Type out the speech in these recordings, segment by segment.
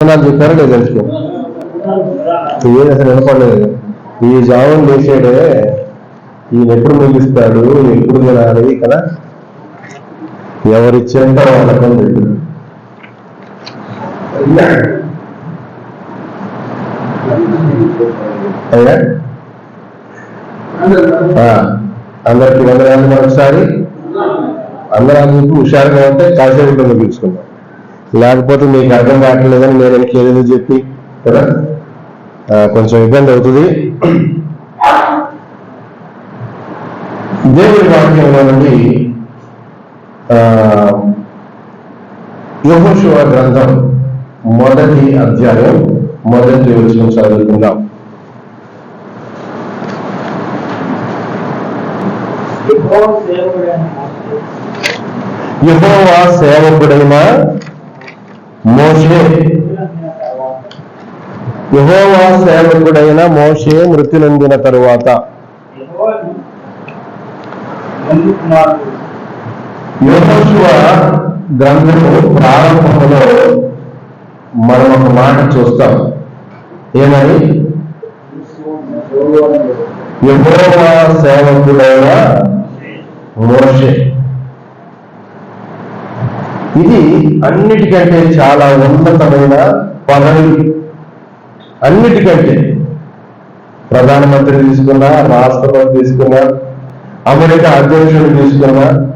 నాకు చెప్పారో లేదు తెలుసుకో ఏది అసలు వినపడలేదు. ఈ జావం చేసేడే ఈయన ఎప్పుడు ముగిస్తాడు ఎప్పుడు తినాలి కదా? ఎవరిచ్చేంత వాళ్ళకం లేదు అయ్యా ఆ, అందరికి వందనాలు మరొకసారి. అందరం హుషారుగా ఉంటే కాసేపు ముగించుకుందాం. లేకపోతే మీకు అర్థం కావట్లేదని నేను ఇంకేదో చెప్పి కదా? కొంచెం ఇబ్బంది అవుతుంది. దేవుడి వాక్యంలో నుండి యహోశివ గ్రంథం మొదటి అధ్యాయం మొదటి వచ్చిన చదువుకుందాం. యహోవా సేవకుడైన మోషే. యహోవా సేవకుడైన మోషే మృతి నొందిన తరువాత. యహోశివ గ్రంథము ప్రారంభంలో మనం ఒక మాట చూస్తాం. ఏమని? యహోవా సేవకుడైన మోషే. ఇది అన్నిటికంటే చాలా ఉన్నతమైన పదవి. అన్నిటికంటే. ప్రధానమంత్రి తీసుకున్నా రాష్ట్రపతి తీసుకున్నా అమెరికా అధ్యక్షుడు తీసుకున్నా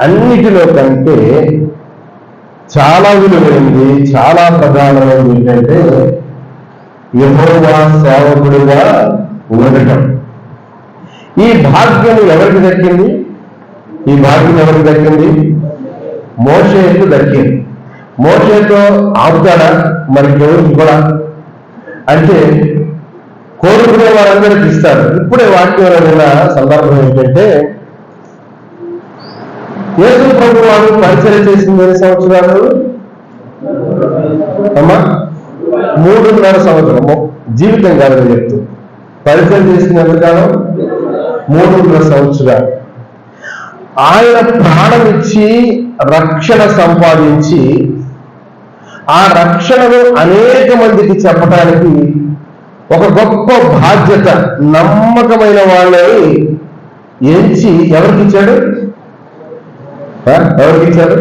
అన్నిటిలో కంటే చాలా విలువైనది చాలా ప్రధానమైనది ఏంటంటే యహోవా సేవకుడిగా ఉండటం. ఈ భాగ్యం ఎవరికి దక్కింది? ఈ భాగ్యం ఎవరికి దక్కింది? మోషేకు దక్కింది మోషేతో ఆపుతాడా? మరి ఎవరికి కూడా అంటే కోరుకునే వారందరికి ఇస్తారు ఇప్పుడే వాక్యంలో విన్న సందర్భం ఏంటంటే యేసు ప్రభు వారు పరిచయం చేసింది ఎన్ని సంవత్సరాలు? అమ్మా మూడున్నర సంవత్సరం జీవితం కాదని చెప్తూ పరిచయం చేసిన ఎంతకాలం మూడున్నర సంవత్సరాలు. ఆయన ప్రాణం ఇచ్చి రక్షణ సంపాదించి ఆ రక్షణను అనేక మందికి చెప్పడానికి ఒక గొప్ప బాధ్యత నమ్మకమైన వాళ్ళని ఎంచి ఎవరికిచ్చాడు? ఎవరికిచ్చాడు? ఎవరికి ఇచ్చాడు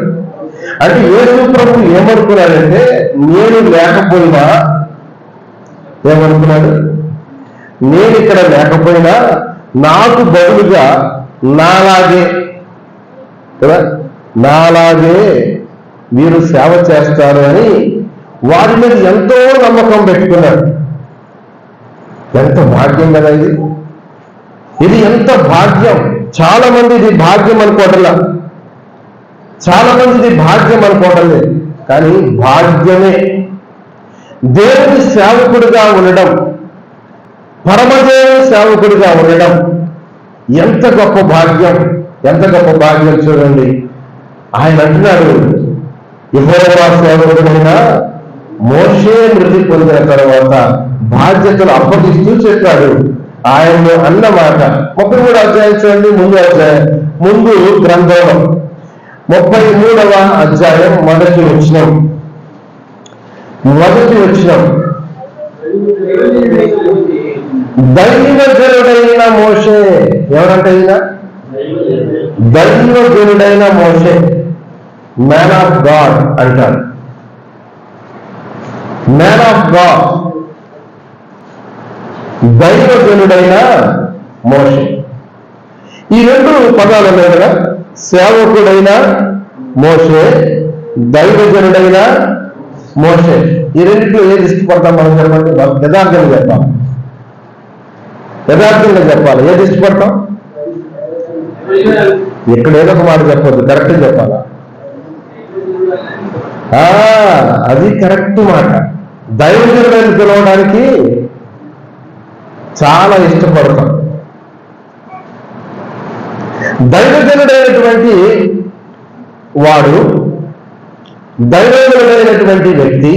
అంటే యేసు ప్రభు ఏమనుకున్నాడంటే నేను లేకపోయినా ఏమనుకున్నాడు? నేను ఇక్కడ లేకపోయినా నాకు బదులుగా నాలాగే కదా? నాలాగే మీరు సేవ చేస్తారు అని వారి మీద ఎంతో నమ్మకం పెట్టుకున్నాడు ఎంత భాగ్యం కదా ఇది? ఇది ఎంత భాగ్యం? చాలా మంది ఇది భాగ్యం అనుకోవటంలా. చాలా మంది ఇది భాగ్యం అనుకోవటం లేదు. కానీ భాగ్యమే. దేవుని సేవకుడిగా ఉండడం పరమదేవుని సేవకుడిగా ఉండడం ఎంత గొప్ప భాగ్యం? ఎంత గొప్ప భాగ్యం చూడండి. ఆయన అంటున్నాడు యహోవా సేవకుడైన మోషే మృతి పొందిన తర్వాత బాధ్యతలు అప్పగిస్తూ చెప్పాడు. ఆయన అన్నమాట ముప్పై మూడు అధ్యాయం చూడండి ముందు అధ్యాయం ముందు గ్రంథంలో ముప్పై మూడవ అధ్యాయం మొదటి వచ్చిన మొదటి వచ్చిన దైవజనుడైన మోషే. ఎవరంటే ఈయన దైవజనుడైన మోషే మ్యాన్ ఆఫ్ గాడ్ అంటారు మ్యాన్ ఆఫ్ గాడ్ దైవజనుడైన మోషే. ఈ రెండు పదాలు ఉన్నాయి కదా సేవకుడైన మోషే దైవజనుడైన మోషే. ఈ రెండింటిలో ఏది ఇష్టపడతాం మనం చెప్పండి? యథార్థంగా చెప్పాలి. యథార్థంగా చెప్పాలి. ఏది ఇష్టపడతాం ఇక్కడ ఏదో ఒక మాట చెప్పొద్దు కరెక్ట్ చెప్పాలా? ఆ, అది కరెక్ట్ మాట. దైవజనుడని పిలవడానికి చాలా ఇష్టపడతాం. దైవజనుడైనటువంటి వాడు దైవజనుడైనటువంటి వ్యక్తి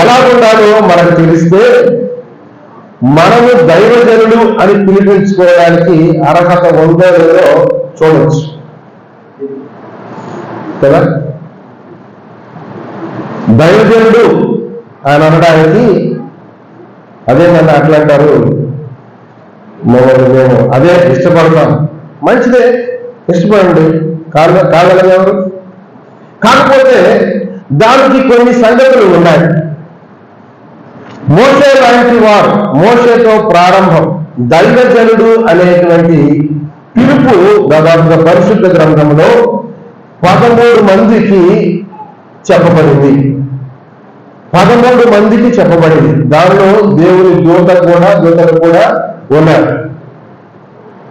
ఎలా ఉండాలో మనకు తెలిస్తే మనము దైవజనుడు అని పిలిపించుకోవడానికి అర్హత ఉందో లేదో చూడవచ్చు కదా? దైవజనుడు ఆయన అనడానికి అదే నన్ను అట్లా అంటారు మమ్మల్ని మేము అదే ఇష్టపడతాం. మంచిదే ఇష్టపడండి. కాదు కాగలరు ఎవరు? కాకపోతే దానికి కొన్ని సంగతులు ఉన్నాయి. మోసే లాంటి వారు మోసేతో ప్రారంభం దైవజనుడు అనేటువంటి పిలుపు దాదాపుగా పరిశుద్ధ గ్రంథంలో పదమూడు మందికి చెప్పబడింది. పదమూడు మందికి చెప్పబడింది. దానిలో దేవుని దూత కూడా దూతలు కూడా ఉన్నారు.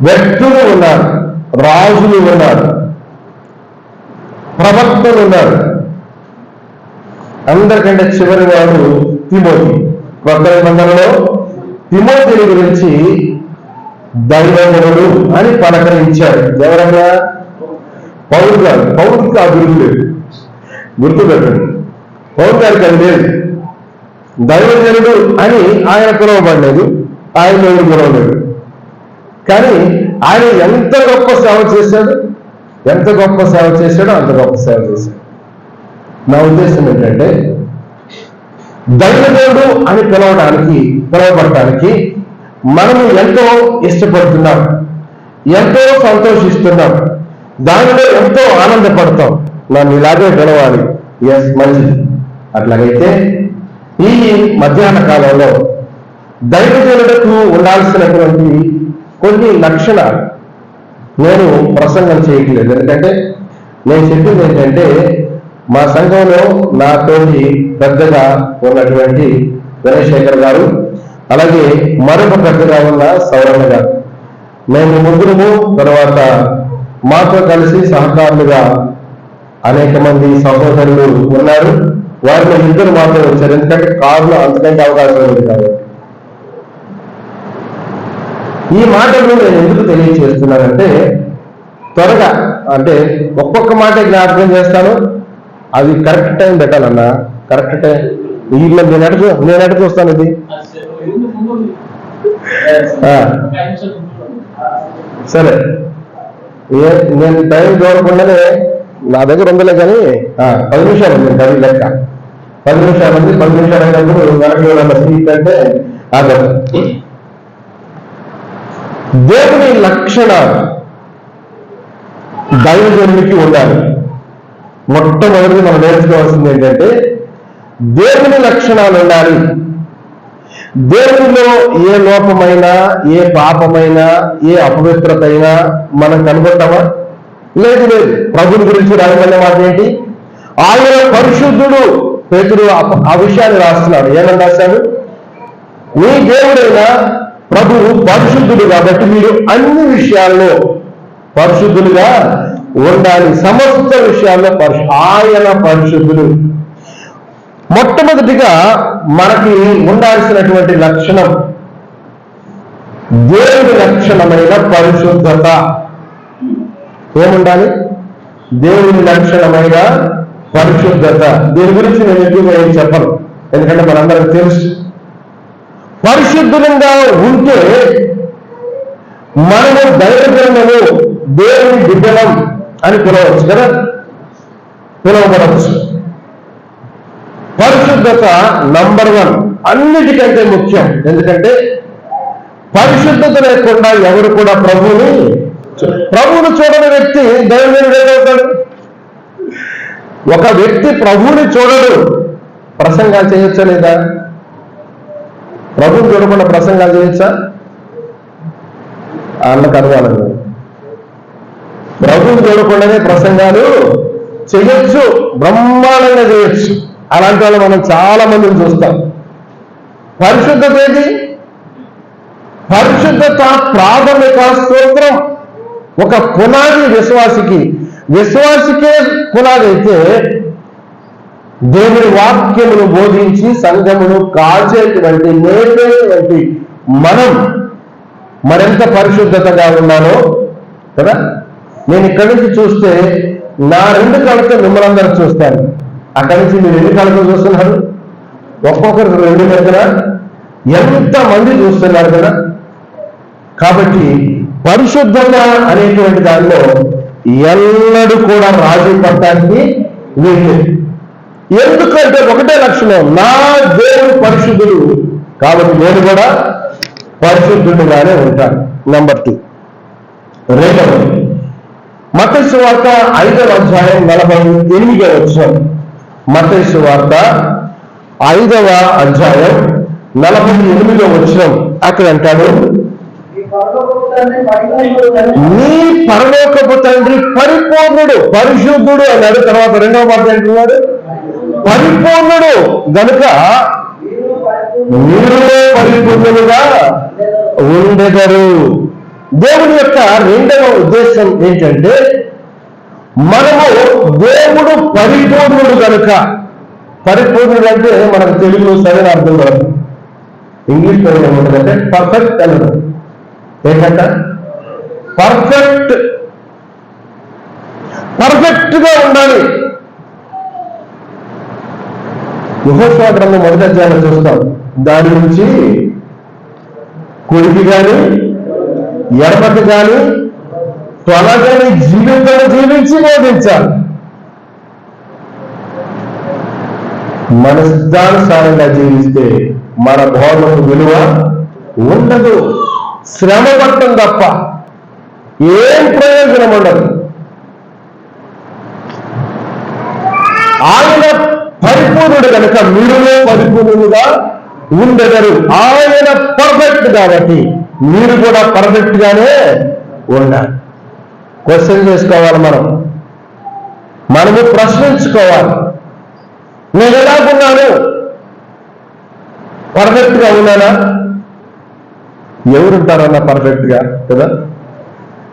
వ్యక్తులు ఉన్నారు రాజులు ఉన్నారు ప్రవక్తలు ఉన్నారు. అందరికంటే చివరి వాడు తిమోతి. కొత్త నిబంధనలో తిమోతిని గురించి దైవముడు అని పలకరించాడు. ఎవరన్నా పౌరు గారు. పౌరుకి ఆ గురువు లేదు గుర్తుపెట్టండి. పౌరు గారికి అది లేదు. దైవజనుడు అని ఆయన పిలువబడలేదు. ఆయన ఎవరు పిలవలేదు. కానీ ఆయన ఎంత గొప్ప సేవ చేశాడు? ఎంత గొప్ప సేవ చేశాడో అంత గొప్ప సేవ చేశాడు. నా ఉద్దేశం ఏంటంటే దైవదేవుడు అని పిలవడానికి పిలవబడటానికి మనము ఎంతో ఇష్టపడుతున్నాం. ఎంతో సంతోషిస్తున్నాం. దానిలో ఎంతో ఆనందపడతాం. నన్ను ఇలాగే పిలవాలి. ఎస్ మంచిది. అట్లాగైతే ఈ మధ్యాహ్న కాలంలో దైవజనులకు ఉండాల్సినటువంటి కొన్ని లక్షణాలు నేను ప్రసంగం చేయట్లేదు. ఎందుకంటే నేను చెప్పింది ఏంటంటే మా సంఘంలో నాతోటి పెద్దగా ఉన్నటువంటి వినయశేఖర్ గారు అలాగే మరొక పెద్దగా ఉన్న సౌరణ గారు. మేము ముగ్గురుము తర్వాత మాతో కలిసి సహకారులుగా అనేక మంది సహోదరులు ఉన్నారు. వారిలో ఇద్దరు మాత్రం వచ్చారు. ఎందుకంటే కారులో అంతకంటే అవకాశం ఉంది కాబట్టి. ఈ మాటలు నేను ఎందుకు తెలియచేస్తున్నానంటే త్వరగా అంటే ఒక్కొక్క మాట జ్ఞాపకం చేస్తాను. అది కరెక్ట్ టైం పెట్టాలన్నా. కరెక్ట్ టైం వీళ్ళ నేను ఎడ నేను ఎడ చూస్తాను ఇది? సరే. నేను టైం చూడకుండానే నా దగ్గర ఉందిలే కానీ పది నిమిషాలు ఉంది పది లెక్క. పది నిమిషాలు ఉంది పది నిమిషాలు అయినప్పుడు వెనక్కి వెళ్ళాలి సీట్ అంటే అదే దేవుని లక్షణాలు దైవజనుడికి ఉండాలి. మొట్టమొదటి మనం నేర్చుకోవాల్సింది ఏంటంటే దేవుని లక్షణాలు ఉండాలి. దేవునిలో ఏ లోపమైనా ఏ పాపమైనా ఏ అపవిత్రత అయినా మనం కనుగొంటామా లేదు లేదు. ప్రభుని గురించి రాయమన్న మాట ఏంటి? ఆయన పరిశుద్ధుడు. పేతుడు ఆ- ఆ విషయాన్ని రాస్తున్నాడు. ఏమని రాశాడు? మీ దేవుడైన ప్రభువు పరిశుద్ధుడు కాబట్టి మీరు అన్ని విషయాల్లో పరిశుద్ధులుగా ఉండాలి. సమస్త విషయాల్లో పరిశు ఆయన పరిశుద్ధుడు మొట్టమొదటిగా మనకి ఉండాల్సినటువంటి లక్షణం దేవుని లక్షణమైన పరిశుద్ధత. ఏముండాలి? దేవుని లక్షణమైన పరిశుద్ధత. దీని గురించి నేను ఎక్కువగా ఏం చెప్పను. ఎందుకంటే మనందరికి తెలుసు. పరిశుద్ధంగా ఉంటే మనము దైవజనము దేవుని బిడ్డలం. అని పిలవచ్చు కదా? పిలవబడవచ్చు. పరిశుద్ధత నంబర్ వన్ అన్నిటికంటే ముఖ్యం. ఎందుకంటే పరిశుద్ధత లేకుండా ఎవరు కూడా ప్రభువుని ప్రభువును చూడని వ్యక్తి దైవజనుడు ఏమవుతాడు ఒక వ్యక్తి ప్రభువుని చూడడు. ప్రసంగాలు చేయొచ్చా లేదా? ప్రభువుని చూడకుండా ప్రసంగాలు చేయొచ్చా? అన్న అనుమానం ప్రభువు చూడకుండానే ప్రసంగాలు చేయొచ్చు బ్రహ్మాండంగా చేయొచ్చు. అలాంటి వాళ్ళు మనం చాలా మందిని చూస్తాం. పరిశుద్ధత ఏది పరిశుద్ధత ప్రాథమిక స్తోత్రం. ఒక పునాది విశ్వాసికి విశ్వాసికే పునాది అయితే దేవుని వాక్యమును బోధించి సంఘమును కాచేటువంటి నేర్పేటువంటి మనం మరింత పరిశుద్ధతగా ఉన్నానో కదా? నేను ఇక్కడి నుంచి చూస్తే నా రెండు కళ్ళతో మిమ్మల్ని అందరూ చూస్తాను అక్కడి నుంచి మీరు ఎన్ని కళ్ళతో చూస్తున్నారు? ఒక్కొక్కరు రెండు దగ్గర ఎంత మంది చూస్తున్నారు కదా? కాబట్టి పరిశుద్ధత అనేటువంటి దానిలో ఎన్నడూ కూడా రాజీ పడటానికి వీలు ఎందుకంటే ఒకటే లక్షణం నా దేవుడు పరిశుద్ధుడు. కాబట్టి నేను కూడా పరిశుద్ధుడుగానే ఉంటాను. నంబర్ టూ రెండవది మతస్సు వార్త ఐదవ అధ్యాయం నలభై ఎనిమిదవ వచ్చిన మతస్సు వార్త ఐదవ అధ్యాయం నలభై ఎనిమిదో వచ్చిన అక్కడ అంటాడు నీ పరలోకపు తండ్రి పరిపూర్ణుడు పరిశుద్ధుడు అన్నాడు. తర్వాత రెండవ మాట అంటున్నాడు పరిపూర్ణుడు గనుక మీరు మీరు పరిపూర్ణులుగా ఉండెదరు. దేవుని యొక్క రెండవ ఉద్దేశం ఏంటంటే మనము దేవుడు పరిపూర్ణుడు కనుక పరిపూర్ణుడు అంటే మనకు తెలుగులో సరైన అర్థం కాదు. ఇంగ్లీష్లో ఏముంటుందంటే పర్ఫెక్ట్ అనదు ఏంటంట? పర్ఫెక్ట్ పర్ఫెక్ట్గా ఉండాలి. యహోశివ గ్రంథం మొదటి చూస్తాం. దాని నుంచి కొడుకు కానీ ఎడమకి కానీ తొలగని జీవితం జీవించి బోధించాలి. మన జీవిస్తే మన బోధనకు విలువ ఉండదు. శ్రమ పట్టం తప్ప ఏం ప్రయోజనం ఉండదు. ఆయన పరిపూర్ణుడు కనుక మీరులో పరిపూర్ణుడుగా ఉండగరు ఆయన పర్ఫెక్ట్ కాబట్టి మీరు కూడా పర్ఫెక్ట్ గానే ఉండాలి. క్వశ్చన్ చేసుకోవాలి మనం. మనము ప్రశ్నించుకోవాలి. నేను ఎలాగున్నాను పర్ఫెక్ట్గా ఉన్నానా? ఎవరుంటారన్నా పర్ఫెక్ట్గా కదా?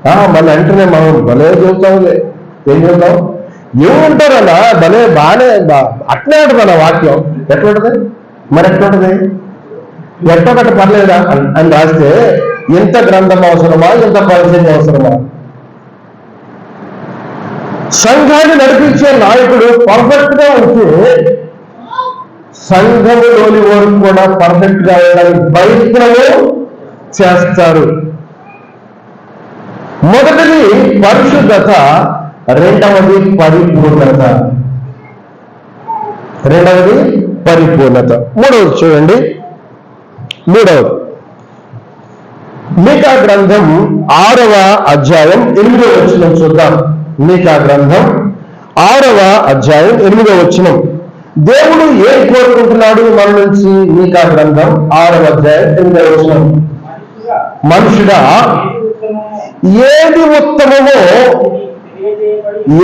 మన అంటేనే మనం భలే చెబుతాంలే ఏం చెబుతాం ఏముంటారన్నా భలే బాగానే బా- అట్లే ఉంటుంది వాక్యం. ఎట్లుంటది? మరి ఎట్లుంటది ఎట్టొకటి పర్లేదా అని- అని రాస్తే ఎంత గ్రంథం అవసరమా ఎంత పరిచయం అవసరమా? సంఘాన్ని నడిపించే నాయకుడు పర్ఫెక్ట్గా ఉంటే సంఘములోని వారు కూడా పర్ఫెక్ట్గా ఉండడానికి ప్రయత్నము చేస్తారు. మొదటిది పరిశుద్ధత రెండవది పరిపూర్ణత. రెండవది పరిపూర్ణత. మూడవది చూడండి. మూడవది మీకా గ్రంథం ఆరవ అధ్యాయం ఎనిమిదో వచ్చిన చూద్దాం. మీకా గ్రంథం ఆరవ అధ్యాయం ఎనిమిదో వచ్చిన దేవుడు ఏం కోరుకుంటున్నాడు మన నుంచి మీకా గ్రంథం ఆరవ అధ్యాయం ఎనిమిదో వచ్చిన మనుషుడా ఏది ఉత్తమమో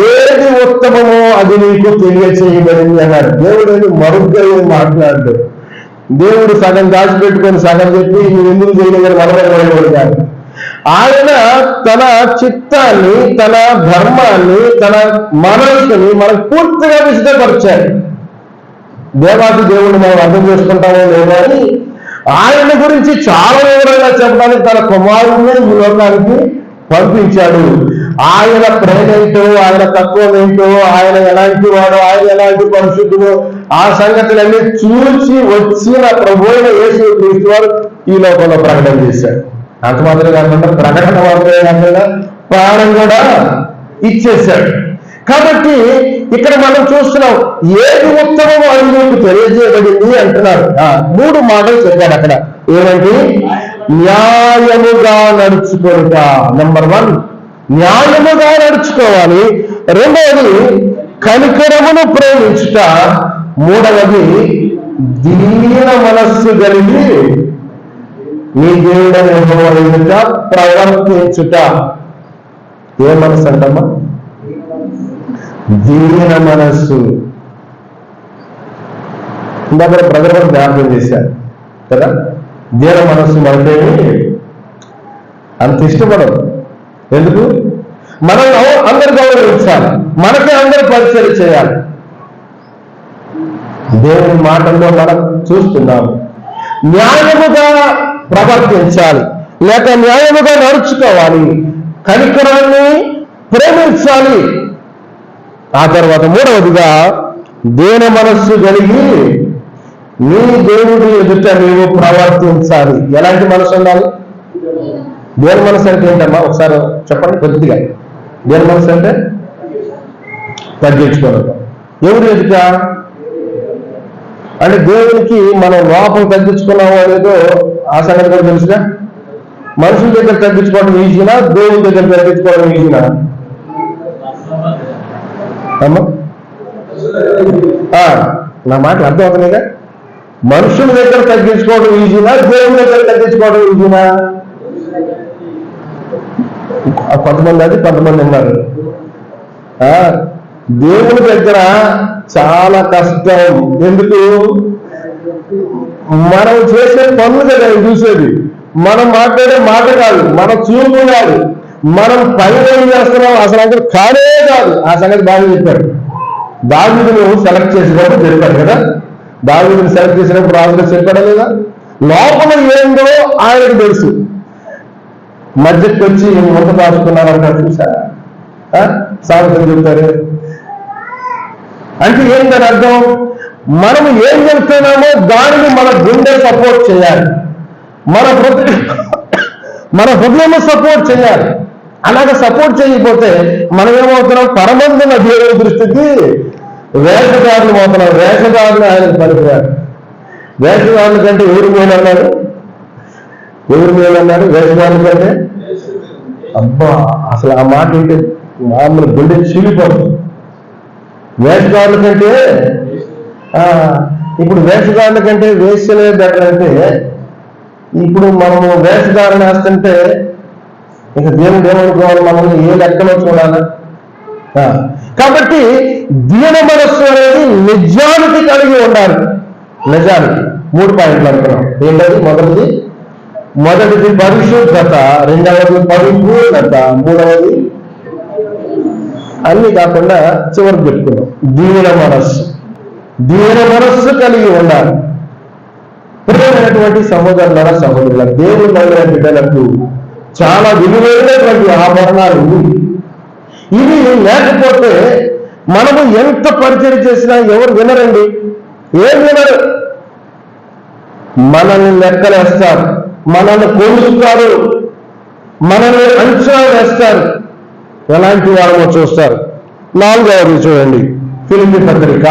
ఏది ఉత్తమమో అది నీకు తెలియచేయబడింది అన్నాడు. దేవుడు మరుగ్గా మాట్లాడాడు మాట్లాడు దేవుడు సగం దాచిపెట్టుకొని సగం చెప్పి నువ్వు ఎందుకు చేయలేదని మనమని ఆయన తన చిత్తాన్ని తన ధర్మాన్ని తన మనసుని మనకు పూర్తిగా విశదపరిచాడు. దేవాది దేవుడు మనం అర్థం చేసుకుంటామో లేదో అని ఆయన గురించి చాలా వివరంగా చెప్పడానికి తన కుమారుడిని ఈ లోకానికి పంపించాడు. ఆయన ప్రేమ ఏంటో ఆయన తత్వం ఏంటో ఆయన ఎలాంటి వాడు ఆయన ఎలాంటి పరిశుద్ధుడు ఆ సంగతులన్నీ చూసి వచ్చిన ప్రభు యేసు క్రీస్తు వారు ఈ లోకంలో ప్రకటన చేశాడు అంత మాత్రమే కాకుండా ప్రకటన మాత్రమే కాకుండా ప్రాణం కూడా ఇచ్చేశాడు. కాబట్టి ఇక్కడ మనం చూస్తున్నాం ఏది ఉత్తమం అని మీకు తెలియజేయబడింది అంటున్నారు. ఆ, మూడు మాటలు చెప్పాడు అక్కడ. ఏమంటే న్యాయముగా నడుచుకోరుట నెంబర్ వన్ న్యాయముగా నడుచుకోవాలి. రెండవది కనికరమును ప్రేమించుట. మూడవది దీన మనస్సు కలిగి నీ దేవుడని ఎదుట ప్రవర్తించుట. ఏ మనసు అంటమ్మా? దీన మనస్సు. ఇందాక ప్రజలు కూడా జ్ఞాపకం చేశారు కదా? దీన మనస్సు మనకేమి అంత ఇష్టపడదు ఎందుకు? మనం అందరు గౌరవించాలి. మనకే అందరు పరిచయం చేయాలి. దేవుని మాటల్లో మనం చూస్తున్నాము. న్యాయముగా ప్రవర్తించాలి. లేక న్యాయముగా నడుచుకోవాలి. కనికరాన్ని ప్రేమించాలి. ఆ తర్వాత మూడవదిగా దేన మనస్సు కలిగి నీ దేవుడి ఎదుట నీవు ప్రవర్తించాలి. ఎలాంటి మనసు ఉండాలి? దేని మనసు అంటే ఏంటమ్మా? ఒకసారి చెప్పండి కొద్దిగా. దేని మనసు అంటే? తగ్గించుకోవడం. ఎవరు ఎదుట? అంటే దేవునికి మనం లోపం తగ్గించుకున్నాము అనేదో ఆ సంగతి కూడా తెలుసుగా? మనుషుల దగ్గర తగ్గించుకోవడం ఈజీనా? దేవుని దగ్గర తగ్గించుకోవడం ఈజీనా? అమ్మా? నా మాటలు అర్థమవుతున్నాయిగా? మనుషుల దగ్గర తగ్గించుకోవడం ఈజీనా? దేవుని దగ్గర తగ్గించుకోవడం ఈజీనా? కొంతమంది అది కొంతమంది ఉన్నారు ఆ, దేవుని దగ్గర చాలా కష్టం. ఎందుకు? మనం చేసే పనులు కదా చూసేది. మనం మాట్లాడే మాట కాదు మన చూపు కాదు. మనం పని ఏం చేస్తున్నాం అసలు అక్కడ కాడే కాదు. ఆ సంగతి బాగా చెప్పాడు. దావిదును సెలెక్ట్ చేసినప్పుడు చెప్పాడు కదా? దావిదుని సెలెక్ట్ చేసినప్పుడు రాజుగా చెప్పాడా లేదా? లోపల ఏందో ఆయనకు తెలుసు. మధ్యకి వచ్చి ముందు దాచుకున్నారంటారు చూసారా ఆ? చెప్తారు అంటే ఏం దాని అర్థం? మనం ఏం చెప్తున్నామో దానిని మన గుండె సపోర్ట్ చేయాలి. మన హృదయం మన హృదయం సపోర్ట్ చేయాలి. అలాగే సపోర్ట్ చేయకపోతే మనం ఏమవుతున్నాం? పరమందున దేవుని దృష్టికి వేషధారులు పోతున్నాం వేషధారులు ఆయన పనికిరాడు వేషధారుల కంటే ఎవరు పోయినారు ఎవరి మీద అన్నాడు వేషధారుల కంటే? అబ్బా అసలు ఆ మాట ఏంటి? మామూలు గుండె చీలిపోతుంది. వేషధారుల కంటే ఇప్పుడు వేషధారుల కంటే వేసలే బెటర్ అంటే ఇప్పుడు మనము వేషధారణ వేస్తుంటే ఇక దేవుడు ఏమనుకోవాలి? మనల్ని ఏ లెక్కలో చూడాలి? కాబట్టి దీన మనస్సు అనేది నిజానికి కలిగి ఉండాలి. నిజానికి. మూడు పాయింట్లు అనుకున్నాం. ఏంటది? మొదటిది మొదటిది పరిశుద్ధత రెండవది పరిపూర్ణత మూడవది అన్ని కాకుండా చివరికి పెట్టుకున్నాం దీన మనస్సు. దీన మనస్సు కలిగి ఉండాలి. ప్రియమైనటువంటి సహోదరుల సహోదరుల దేవుని నమ్మిన బిడ్డలకు చాలా విలువైనటువంటి ఆభరణాలు ఇవి లేకపోతే మనము ఎంత పరిచయం చేసినా ఎవరు వినరండి? ఏం వినరు? మనల్ని లెక్కలేస్తారు. మనల్ని పోలుస్తారు మనల్ని అంచనా వేస్తారు. ఎలాంటి వారమో చూస్తారు. నాలుగవది చూడండి. ఫిలిపి పత్రిక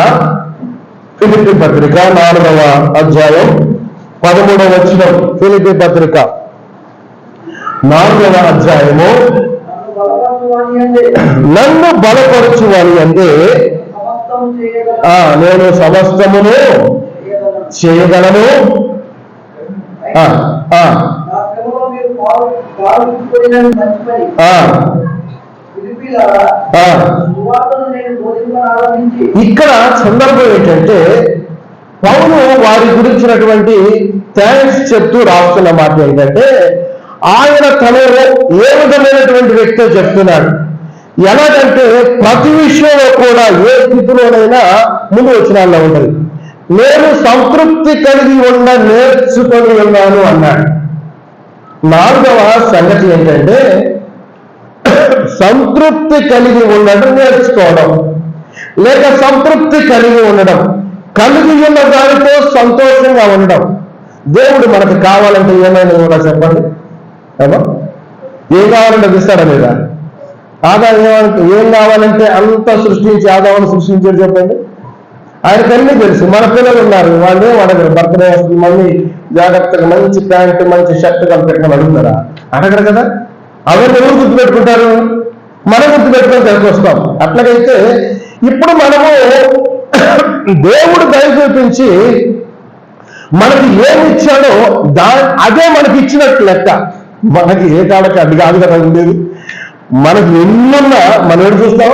ఫిలిపి పత్రిక నాలుగవ అధ్యాయం పదమూడవ వచ్చిన ఫిలిపి పత్రిక. నాలుగవ అధ్యాయము. నన్ను బలపరచువాలి అంటే నేను సమస్తమును చేయగలను. ఇక్కడ సందర్భం ఏంటంటే పౌలు వారి గురించినటువంటి థ్యాంక్స్ చెప్తూ రాస్తున్న మాట ఏంటంటే ఆయన తనలో ఏ విధమైనటువంటి వ్యక్తో చెప్తున్నాడు? ఎలాగంటే ప్రతి విషయంలో కూడా ఏ స్థితిలోనైనా ముందు వచ్చినాల్లో ఉంటుంది నేను సంతృప్తి కలిగి ఉన్న నేర్చుకొని ఉన్నాను అన్నాడు. నాలుగవ సంగతి ఏంటంటే సంతృప్తి కలిగి ఉండడం నేర్చుకోవడం లేక సంతృప్తి కలిగి ఉండడం కలిగి ఉన్న దానితో సంతోషంగా ఉండడం. దేవుడు మనకు కావాలంటే ఏమైనా కూడా చెప్పండి? ఏమో ఏం కావాలంటే ఇస్తాడా లేదా? ఆదాయం ఏమంటే ఏం కావాలంటే అంత సృష్టించి ఆదాయాన్ని సృష్టించాడు చెప్పండి. ఆయనకన్నీ తెలుసు. మన పిల్లలు ఉన్నారు. వాళ్ళు ఏం అడగరు. బర్త్డే వస్తుంది మళ్ళీ జాగ్రత్తగా మంచి ప్యాంట్ మంచి షర్ట్ కనిపెట్టుకొని అడుగుతారా? అడగరు కదా. అవన్నీ ఎవరు గుర్తు పెట్టుకుంటారు మనం గుర్తు పెట్టుకొని వస్తాం అట్లాగైతే ఇప్పుడు మనము దేవుడు దయ చూపించి మనకి ఏమి ఇచ్చాడో దా అదే మనకి ఇచ్చినట్టు లెక్క. మనకి ఏ కాడకి అది కాదు కదా ఉండేది. మనకి ఎన్నున్నా మనం ఏడు చూస్తాం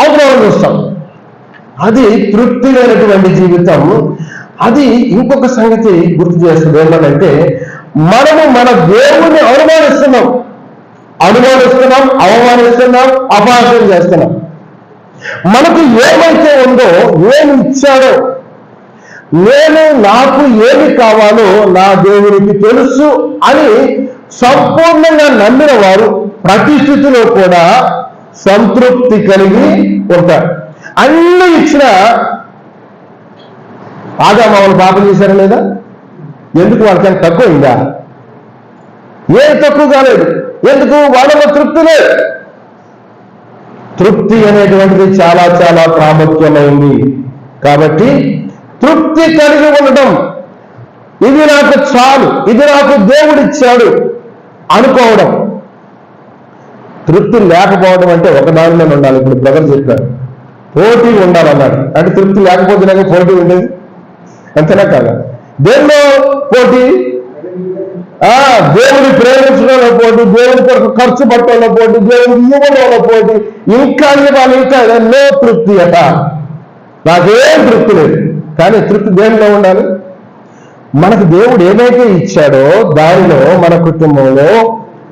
అవసరం చూస్తాం. అది తృప్తి లేనటువంటి జీవితం. అది ఇంకొక సంగతి గుర్తు చేస్తుంది ఏంటంటే మనము మన దేవుణ్ణి అనుమానిస్తున్నాం అనుమానిస్తున్నాం అవమానిస్తున్నాం అపహాస్యం చేస్తున్నాం. మనకు ఏమైతే ఉందో ఏమి ఇచ్చాడో నేను నాకు ఏమి కావాలో నా దేవునికి తెలుసు అని సంపూర్ణంగా నమ్మిన వారు ప్రతిష్ఠితిలో కూడా సంతృప్తి కలిగి ఉంటారు. అన్ని ఇచ్చిన ఆదామావులు పాపం చేశారా లేదా? ఎందుకు వాళ్ళకి తక్కువైందా ఏం తక్కువ కాలేదు. ఎందుకు? వాళ్ళలో తృప్తి లేదు. తృప్తి అనేటువంటిది చాలా చాలా ప్రాముఖ్యమైంది. కాబట్టి తృప్తి కలిగి ఉండటం. ఇది నాకు చాలు. ఇది నాకు దేవుడిచ్చాడు అనుకోవడం. తృప్తి లేకపోవడం అంటే ఒక ఉండాలి. ఇప్పుడు బ్రదర్ చెప్పారు. పోటీ ఉండాలన్నాడు. అంటే తృప్తి లేకపోతేనే పోటీ ఉండేది? అంతేనా కాదా? దేనిలో పోటీ? ఆ దేవుని ప్రేమించడంలో పోటీ దేవుని కొరకు ఖర్చు పట్టడంలో పోటీ దేవుని ఇవ్వడంలో పోటీ. ఇంకా ఇవ్వాలి ఇంకా ఎన్నో తృప్తి అట. నాకేం తృప్తి లేదు. కానీ తృప్తి దేనిలో ఉండాలి? మనకు దేవుడు ఏదైతే ఇచ్చాడో దానిలో మన కుటుంబంలో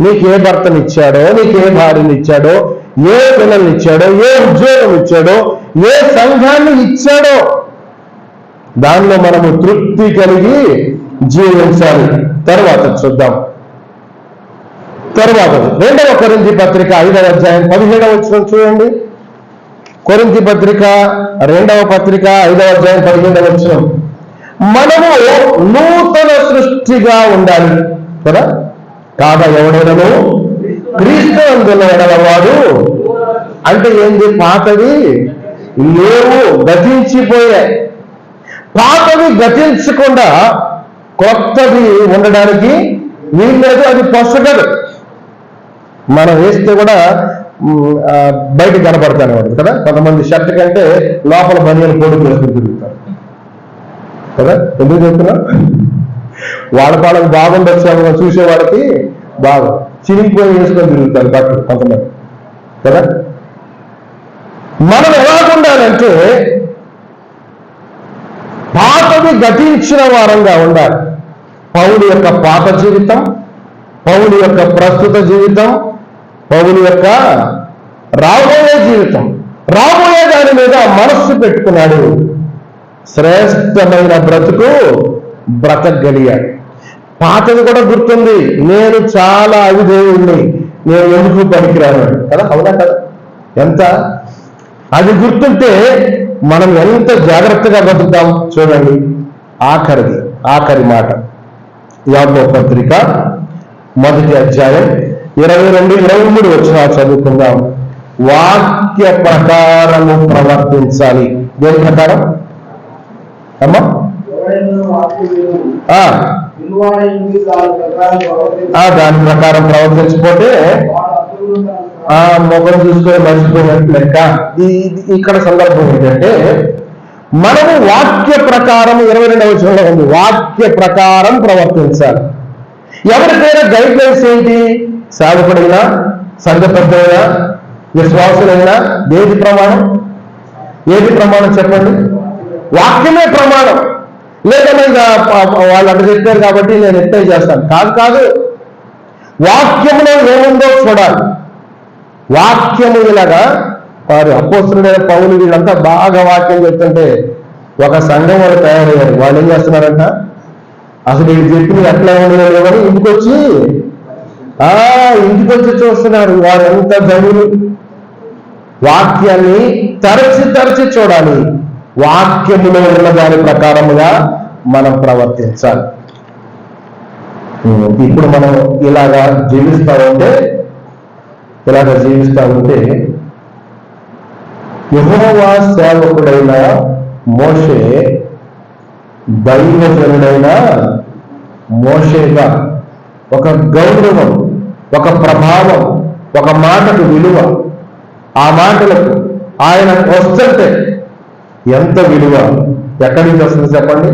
నీకు ఏ భర్తనిచ్చాడో నీకు ఏ భార్యనిచ్చాడో ఏ పిల్లల్ని ఇచ్చాడో ఏ ఉద్యోగం ఇచ్చాడో ఏ సంఘాన్ని ఇచ్చాడో దానిలో మనము తృప్తి కలిగి జీవించాలి. తర్వాత చూద్దాం. తర్వాత రెండవ కొరింథీ పత్రిక ఐదవ అధ్యాయం పదిహేడవ వచ్చిన చూడండి. కొరింతి పత్రిక రెండవ పత్రిక ఐదవ అధ్యాయం పదిహేడవ వచ్చిన మనము నూతన సృష్టిగా ఉండాలి. కదా? కాదా ఎవడైనను? క్రీస్తు అందున్న వాడు అంటే ఏంది? పాతవి లేవు గతించిపోయాయి పాతవి గతించకుండా కొత్తది ఉండడానికి వీల్లేదు అది పొసగదు. మనం వేస్తే కూడా బయట కనపడతాను ఉంటుంది కదా? కొంతమంది షర్ట్ కంటే లోపల బనియలు పొడుగు వేసుకుని తిరుగుతారు. కదా? ఎందుకు చెప్తున్నా? వాడపాలకు బాగుండొచ్చు చూసేవాడికి బాగా చిరిగిపోయి వేసుకొని తిరుగుతారు బట్టలు కొంతమంది. కదా? మనం ఎలా ఉండాలంటే పాతది గతించిన వారంగా ఉండాలి. పౌలు యొక్క పాత జీవితం పౌలు యొక్క ప్రస్తుత జీవితం పౌలు యొక్క రాబోయే జీవితం. రాబోయే దాని మీద మనస్సు పెట్టుకున్నాడు. శ్రేష్టమైన బ్రతుకు బ్రతకగలిగాడు. పాతది కూడా గుర్తుంది. నేను చాలా అవిధేయుణ్ణి. నేను ఎందుకు పనికిరాను? కదా? అవునా కదా? ఎంత? అది గుర్తుంటే మనం ఎంత జాగ్రత్తగా బతుకుతాం చూడండి. ఆఖరిది ఆఖరి మాట. యాభో పత్రిక మొదటి అధ్యాయం ఇరవై రెండు ఇరవై మూడు వచ్చిన చదువుకుందాం. వాక్య ప్రకారము ప్రవర్తించాలి. దేని ప్రకారం? అమ్మా? దాని ప్రకారం ప్రవర్తించిపోతే ఆ, ప్రవర్తించకపోతే వాడు చూసుకొని మర్చిపోయినట్టు లెక్క. ఇక్కడ సందర్భం ఏంటంటే మనము వాక్య ప్రకారం ఇరవై రెండవ వచనంలో ఉంది. వాక్య ప్రకారం ప్రవర్తించాలి. ఎవరికైనా గైడ్ లైన్స్ ఏంటి? సేవకుడైనా సంఘ పెద్దైనా విశ్వాసులైనా ఏది ప్రమాణం? ఏది ప్రమాణం చెప్పండి? వాక్యమే ప్రమాణం. లేదన్నా ఇక వాళ్ళు అక్కడ చెప్పారు కాబట్టి నేను ఎట్టే చేస్తాను. కాదు కాదు. వాక్యంలో ఏముందో చూడాలి. వాక్యము ఇలాగా వారు అపోస్తుడైన పౌలు వీళ్ళంతా బాగా వాక్యం చెప్తుంటే ఒక సంఘం వాళ్ళు తయారయ్యారు. వాళ్ళు ఏం చేస్తున్నారంట? అసలు ఇది చెప్పింది ఎట్లా ఉండలేదు అని ఇంటికొచ్చి ఆ ఇంటికొచ్చి చూస్తున్నారు. వారు ఎంత ధనులు. వాక్యాన్ని తరచి తరచి చూడాలి. వాక్యములో ఉన్న దాని ప్రకారముగా మనం ప్రవర్తించాలి. ఇప్పుడు మనం ఇలాగా జీవిస్తా ఉంటే ఇలాగ జీవిస్తా ఉంటే యహోవా సేవకుడైన మోషే దైవజనుడైన మోషేగా ఒక గౌరవం ఒక ప్రభావం ఒక మాటకు విలువ ఆ మాటలకు ఆయన వస్తుంటే ఎంత విలువ? ఎక్కడి నుంచి వస్తుంది చెప్పండి?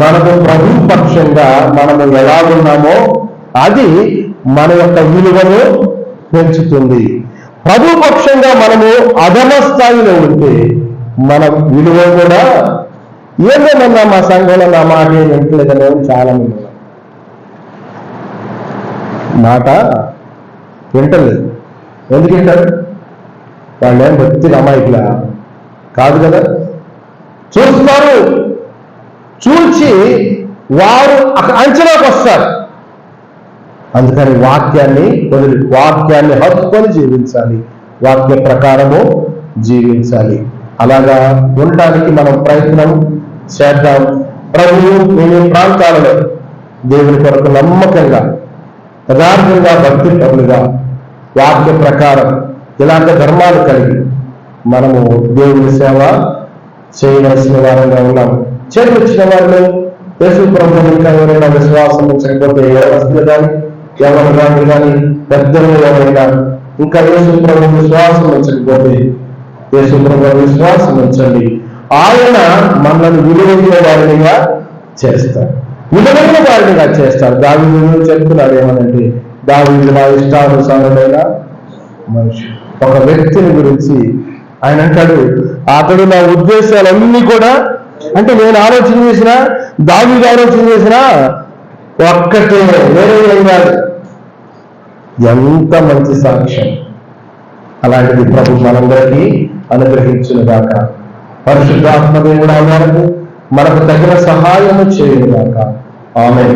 మనకు ప్రభు పక్షంగా మనము ఎలా ఉన్నామో అది మన యొక్క విలువను పెంచుతుంది. ప్రభు పక్షంగా మనము అధమ స్థాయిలో ఉంటే మన విలువ కూడా ఏదేమన్నా మా సంఘంలో నా మాట ఏం వింటలేదనే చాలా మంది మాట వింటలేదు ఎందుకంటారు వాళ్ళు ఏం భక్తిగా అమాయకులా? కాదు కదా? చూస్తారు. చూచి వారు అక్కడ అంచనాకు వస్తారు. అందుకని వాక్యాన్ని వదిలి వాక్యాన్ని హత్తుకొని జీవించాలి. వాక్య ప్రకారము జీవించాలి. అలాగా ఉండడానికి మనం ప్రయత్నం చేద్దాం. ప్రభువు నేను ప్రాంతాలలో దేవుని కొరకు నమ్మకంగా యథార్థంగా భక్తి పనులుగా వాక్య ప్రకారం ఇలాంటి ధర్మాలు కలిగి మనము దేవుని సేవ చేయవలసిన వారంగా ఉన్నాం. చేతి వచ్చిన వారిలో యేసు ప్రభు ఇంకా ఎవరైనా విశ్వాసం ఉంచకపోతే ఎవరు కానీ ఎవరు కానీ కానీ పెద్దలు ఎవరైనా ఇంకా యేసు ప్రభు విశ్వాసం ఉంచకపోతే యేసు ప్రభు విశ్వాసం ఉంచండి. ఆయన మనల్ని విలువైన వారినిగా చేస్తారు. విలువైన వారినిగా చేస్తారు. దావి చెప్తున్నారు ఏమనంటే దాని నా ఇష్టానుసారమైన మనిషి. ఒక వ్యక్తిని గురించి ఆయన అంటాడు అతడు నా ఉద్దేశాలన్నీ కూడా అంటే నేను ఆలోచన చేసిన దావి ఆలోచన చేసిన ఒక్కటే వేరే ఎంత మంచి సాక్ష్యం. అలాంటిది ప్రభు మనందరికీ అనుగ్రహించిన దాకా పరిశుద్ధాత్మ దేవుడు మనకు మనకు తగిన సహాయము చేయను దాకా ఆమె